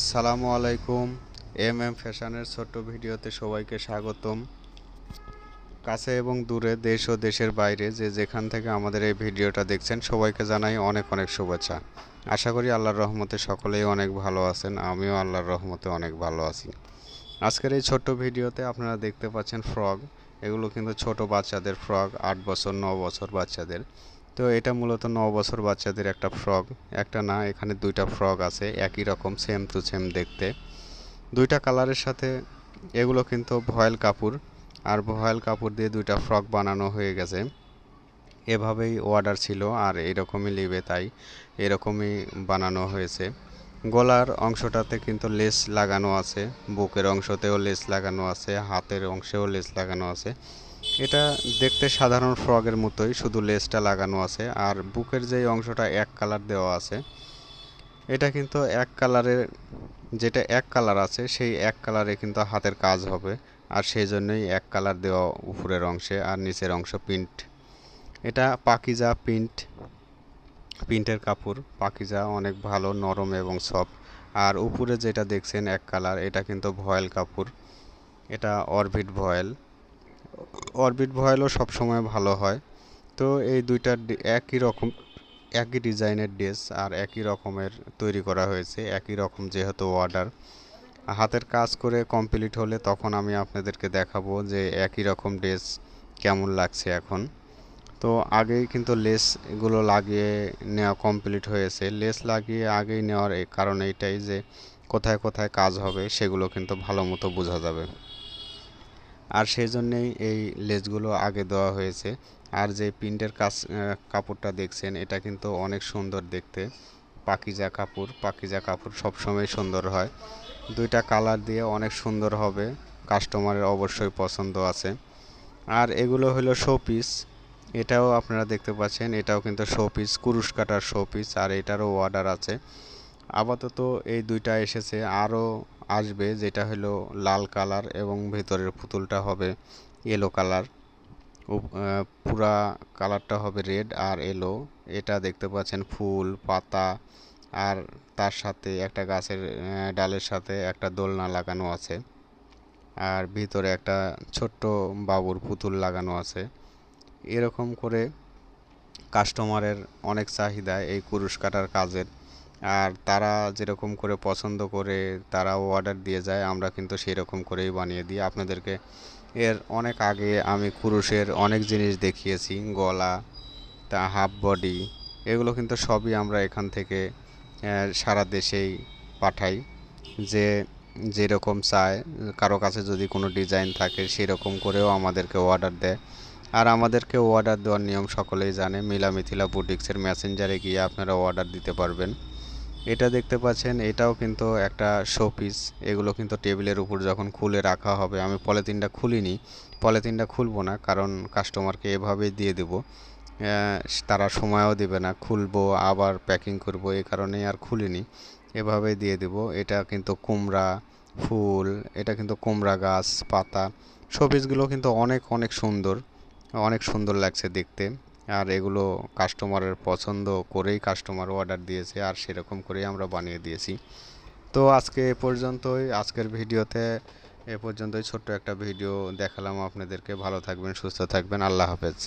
আসসালামু আলাইকুম। M M ফ্যাশনের ছোট্ট ভিডিওতে সবাইকে স্বাগতম। কাছে এবং দূরে দেশ ও দেশের বাইরে যে যেখান থেকে আমাদের এই ভিডিওটা দেখছেন, সবাইকে জানাই অনেক অনেক শুভেচ্ছা। আশা করি আল্লাহর রহমতে সকলেই অনেক ভালো আছেন, আমিও আল্লাহর রহমতে অনেক ভালো আছি। আজকের এই ছোট্ট ভিডিওতে আপনারা দেখতে পাচ্ছেন ফ্রগ এগুলো কিন্তু ছোট বাচ্চাদের ফ্রগ আট বছর, ন বছর বাচ্চাদের। তো এটা মূলত ন বছর বাচ্চাদের একটা ফ্রগ, একটা না, এখানে দুইটা ফ্রগ আছে, একই রকম সেম টু সেম দেখতে। দুইটা কালারের সাথে এগুলো কিন্তু ভয়েল কাপড়, আর ভয়েল কাপড় দিয়ে দুইটা ফ্রক বানানো হয়ে গেছে। এভাবেই অর্ডার ছিল, আর এরকমই নেবে তাই, এরকমই বানানো হয়েছে। গলার অংশটাতে কিন্তু লেস লাগানো আছে, বুকের অংশতেও লেস লাগানো আছে, হাতের অংশেও লেস লাগানো আছে। এটা দেখতে সাধারণ ফ্রগের মতোই, শুধু লেসটা লাগানো আছে, আর বুকের যেই অংশটা এক কালার দেওয়া আছে, এটা কিন্তু এক কালারের, যেটা এক কালার আছে, সেই এক কালারে কিন্তু হাতের কাজ হবে, আর সেই জন্যই এক কালার দেওয়া উপরের অংশে আর নিচের অংশ প্রিন্ট। এটা পাকিজা প্রিন্ট, প্রিন্টের কাপড়, পাকিজা অনেক ভালো, নরম এবং সফট, আর উপরে যেটা দেখছেন এক কালার, এটা কিন্তু ভয়েল কাপড়, এটা অরবিট ভয়েল। অরবিট ভয়েলও সবসময় ভালো হয়। তো এই দুইটা একই রকম, একই ডিজাইনের ড্রেস আর একই রকমের তৈরি করা হয়েছে, একই রকম যেহেতু অর্ডার। হাতের কাজ করে কমপ্লিট হলে তখন আমি আপনাদেরকে দেখাবো যে একই রকম ড্রেস কেমন লাগছে এখন। তো আগেই কিন্তু লেস এগুলো লাগিয়ে নেওয়া কমপ্লিট হয়েছে। লেস লাগিয়ে আগেই নেওয়ার কারণ এইটাই যে কোথায় কোথায় কাজ হবে সেগুলো কিন্তু ভালো মতো বোঝা যাবে। আর সেই জন্যেই এই লেজগুলো আগে দেওয়া হয়েছে। আর যে প্রিন্টের কাজ কাপড়টা দেখছেন, এটা কিন্তু অনেক সুন্দর দেখতে। পাকিজা কাপড় পাকিজা কাপড় সবসময় সুন্দর হয়। দুইটা কালার দিয়ে অনেক সুন্দর হবে। কাস্টমারের অবশ্যই পছন্দ আছে। আর এগুলো হলো শো পিস এটাও আপনারা দেখতে পাচ্ছেন, এটাও কিন্তু শো পিস কুরুশ কাটার শো পিস আর এটারও অর্ডার আছে। আপাতত এই দুইটা এসেছে। আরও আসবে, যেটা হলো লাল কালার এবং ভেতরের পুতুলটা হবে এলো কালার। পুরা কালারটা হবে রেড আর এলো এটা দেখতে পাচ্ছেন ফুল, পাতা আর তার সাথে একটা গাছের ডালের সাথে একটা দোলনা লাগানো আছে। আর ভিতরে একটা ছোট্ট বাবুর পুতুল লাগানো আছে। এরকম করে কাস্টমারের অনেক চাহিদা এই কুরুশ কাটার কাজের। আর তারা যেরকম করে পছন্দ করে, তারাও অর্ডার দিয়ে যায়, আমরা কিন্তু সেই রকম করেই বানিয়ে দিই। আপনাদেরকে এর অনেক আগে আমি কুরুশের অনেক জিনিস দেখিয়েছি, গলা, তা হাফ বডি এগুলো কিন্তু সবই আমরা এখান থেকে সারা দেশেই পাঠাই। যে যেরকম চায়, কারও কাছে যদি কোনো ডিজাইন থাকে, সেরকম করেও আমাদেরকে অর্ডার দেয়। আর আমাদেরকে অর্ডার দেওয়ার নিয়ম সকলেই জানে মিলা মিথিলা বুটিক্সের মেসেঞ্জারে গিয়ে আপনারা অর্ডার দিতে পারবেন। এটা দেখতে পাচ্ছেন, এটাও কিন্তু একটা শো পিস এগুলো কিন্তু টেবিলের উপর যখন খুলে রাখা হবে, আমি পলিথিনটা খুলিনি, পলিথিনটা খুলবো না, কারণ কাস্টমারকে এভাবেই দিয়ে দেবো। তারা সময়ও দেবে না, খুলবো, আবার প্যাকিং করব এই কারণেই আর খুলিনি। এভাবেই দিয়ে দেব, এটা কিন্তু কুমড়া, ফুল, এটা কিন্তু কুমড়া গাছ, পাতা শোপিসগুলো কিন্তু অনেক অনেক সুন্দর অনেক সুন্দর লাগছে দেখতে। আর এগুলো কাস্টমারের পছন্দ করেই কাস্টমার অর্ডার দিয়েছে আর সেরকম করেই আমরা বানিয়ে দিয়েছি। তো আজকে এ পর্যন্তই, আজকের ভিডিওতে এ পর্যন্তই ছোট্ট একটা ভিডিও দেখালাম আপনাদেরকে। ভালো থাকবেন, সুস্থ থাকবেন। আল্লাহ হাফেজ।